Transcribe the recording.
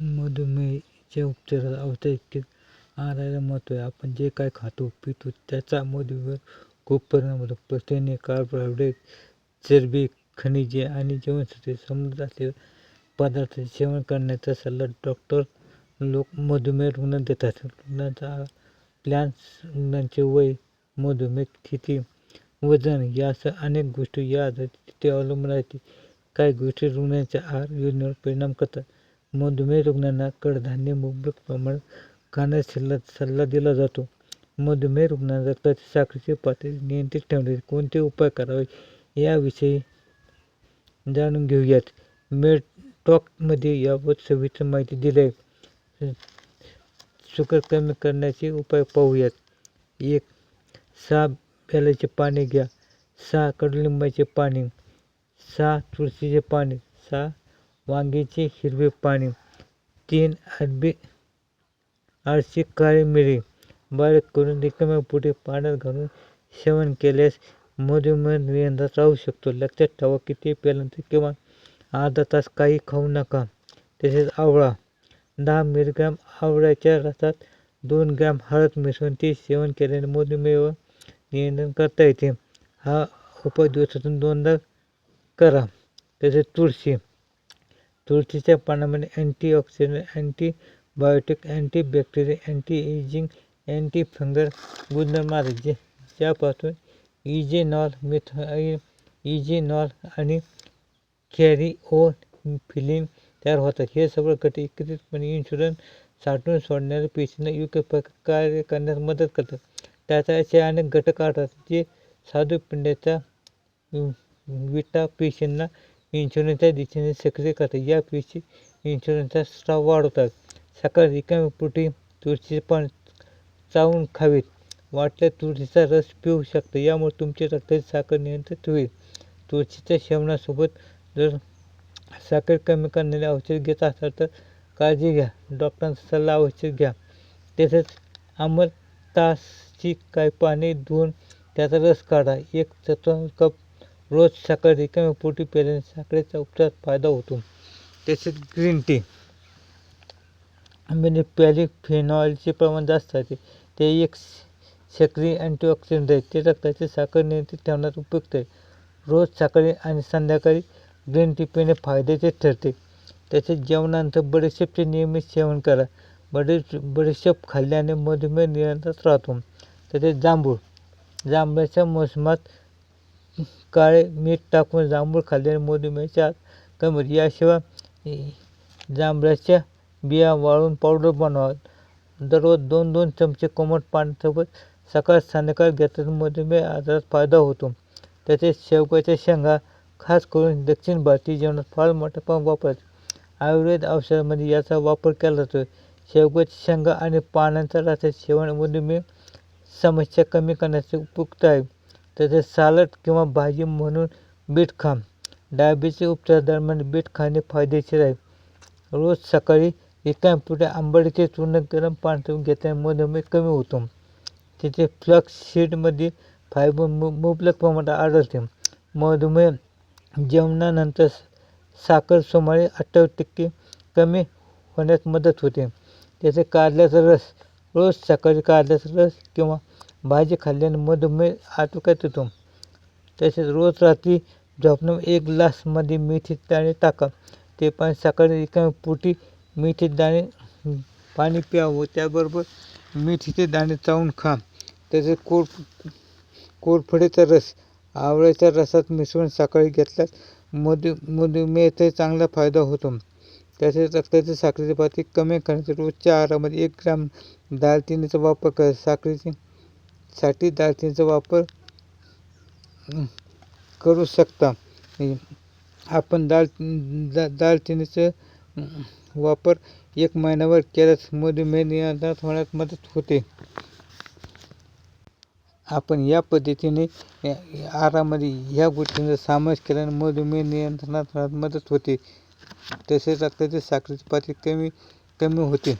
मधुमेहीच्या उपचारात औषधी आहाराला महत्त्व आहे. आपण जे काय खातो पितो त्याचा मधुमेहावर खूप परिणाम होतो. प्रथिने कार्बोहायड्रेट चरबी खनिजे आणि जीवनसत्वे समृद्ध असलेल्या सेवन करण्याचा सल्ला डॉक्टर लोक मधुमेह रुग्ण देतात. रुग्णांचा प्लॅन रुग्णांचे वय मधुमेह स्थिती वजन यासह अनेक गोष्टी या आजाराचे अवलंबून राहते. काही गोष्टी रुग्णाच्या आहार योजनेवर परिणाम करतात. मधुमेह रुग्णांना कडधान्य मुबलक प्रमाणात खाण्यास सल्ला सल्ला दिला जातो. मधुमेह रुग्णांना रक्ताची साखरेची पातळी नियंत्रित ठेवण्यासाठी कोणते उपाय करावे याविषयी जाणून घेऊयात. मेड टॉकमध्ये याबाबत सविस्तर माहिती दिली आहे. शुगर कमी करण्याचे उपाय पाहूयात. एक सहा प्याल्याचे पाणी घ्या. सहा कडुलिंबाचे पाणी. सहा तुळशीचे पाणी. सहा वांग्याचे हिरवे पाणी तीन अरबी आळशी काळी मिरी बारीक करून रिकाम्या पोटी पाण्यात घालून सेवन केल्यास मधुमेह नियंत्रणात राहू शकतो. लक्षात ठेवा की ते किंवा अर्धा तास काही खाऊ नका. तसेच आवळा दहा मिलीग्रॅम आवळ्याच्या रसात दोन ग्रॅम हळद मिसळून ते सेवन केल्याने मधुमेह नियंत्रण करता येते. हा उपाय दिवसातून दोनदा करा. तसेच तुळशी तुळशीच्या पानामध्ये antioxidant antibiotic antibacteria anti aging anti fungal गुणधर्म आहेत जे ज्यापासून इजेनॉल मिथाईल इजेनॉल आणि कॅरिओफिलिन तयार होतात. हे सगळं घटक एकत्रितपणे इन्शुरन्स साठवून सोडणाऱ्या पेशींना योग्य प्रकारे करण्यास मदत करतात. त्याचा असे अनेक घटक आढळतात जे स्वादुपिंडाच्या विटा पेशींना इन्शुरन्सच्या दिशेने सक्रिय करतात. या पेशी इन्शुरन्सचा स्राव वाढवतात. सकाळी रिकामी पोटी तुळशीचे पान चावून खावेत. वाटल्यास तुळशीचा रस पिऊ शकता. यामुळे तुमचे रक्ताची साखर नियंत्रित होईल. तुळशीच्या सेवनासोबत जर साखर कमी करणारे औषध घेत असाल तर काळजी घ्या. डॉक्टरांचा सल्ला अवश्य घ्या. तसेच अमरतासची काही पाने धुवून त्याचा रस काढा. एक चतुर्थ कप रोज सकाळी रिकाम्या पोटी पेल्याने साखरेचा उपचार फायदा होतो. तसेच ग्रीन टी म्हणजे पॅलिफेनॉलचे प्रमाण जास्त राहते ते एक सक्रिय अँटीऑक्सिडंट आहे. ते रक्ताची साखर नियंत्रित ठेवण्यात उपयुक्त आहे. रोज सकाळी आणि संध्याकाळी ग्रीन टी पिणे फायद्याचे ठरते. तसेच जेवणानंतर बडीशेपचे नियमित सेवन करा. बडी बडीशेप खाल्ल्याने मधुमेह नियंत्रणात राहतो. तसेच जांभूळ. जांभळाच्या मोसमात काळे मीठ टाकून जांभूळ खाल्ल्याने मधुमेहाच्या कमी याशिवाय जांभळाच्या बिया वाळून पावडर बनवा दररोज दोन दोन चमचे कोमट पाण्यासोबत सकाळ संध्याकाळ घेतल्यास मधुमेह आजारात फायदा होतो. तसेच शेवग्याच्या शेंगा खास करून दक्षिण भारतीय जेवणात फार मोठ्या प्रमाणात वापरतात. आयुर्वेद औषधामध्ये याचा वापर केला जातो. शेवग्याच्या शेंगा आणि पानांचा रसाचे सेवन मधुमेह समस्या कमी करण्यासाठी उपयुक्त आहे. तसेच सालड किंवा भाजी म्हणून बीट खा. डायबिटीस उपचारादरम्यान बीट खाणे फायदेशीर आहे. रोज सकाळी एका पुढे आंबडीचे चूर्ण गरम पाण्यातून घेतल्याने मधुमेह कमी होतो. तिथे फ्लक्स सीडमध्ये फायबर मु मुबलक प्रमाणात आढळते. मधुमेह जेवणानंतर साखर सुमारे अठ्ठावीस टक्के कमी होण्यास मदत होते. त्याचे कारल्याचा रस रोज सकाळी कारल्याचा रस किंवा भाजी खाल्ल्याने मधुमेह आटोक्यात येतो. तसेच रोज रात्री झोपणं एक ग्लासमध्ये मेथी दाणे टाका. ते पाणी सकाळी एका पोटी मेथी दाणे पाणी प्यावं. त्याबरोबर मेथीचे दाणे चावून खा. तसेच कोर कोरफडीचा रस आवळ्याच्या रसात मिसळून सकाळी घेतल्यास मधु मधुमेहाचा चांगला फायदा होतो. तसेच रक्ताची साखरेची पातळी कमी करण्यासाठी रोजच्या आहारामध्ये एक ग्राम दालचिनीचा वापर करा. साखरेची साठी दालचिनीचा वापर करू शकता. आपण दाल दा दालचिनीचं वापर एक महिन्यावर केल्यास मधुमेह नियंत्रणात होण्यास मदत होते. आपण या पद्धतीने आहारामध्ये ह्या गोष्टींचा समावेश केल्याने मधुमेह नियंत्रणात होण्यास मदत होते. तसेच रक्ताची साखरेची पातळी कमी कमी होते.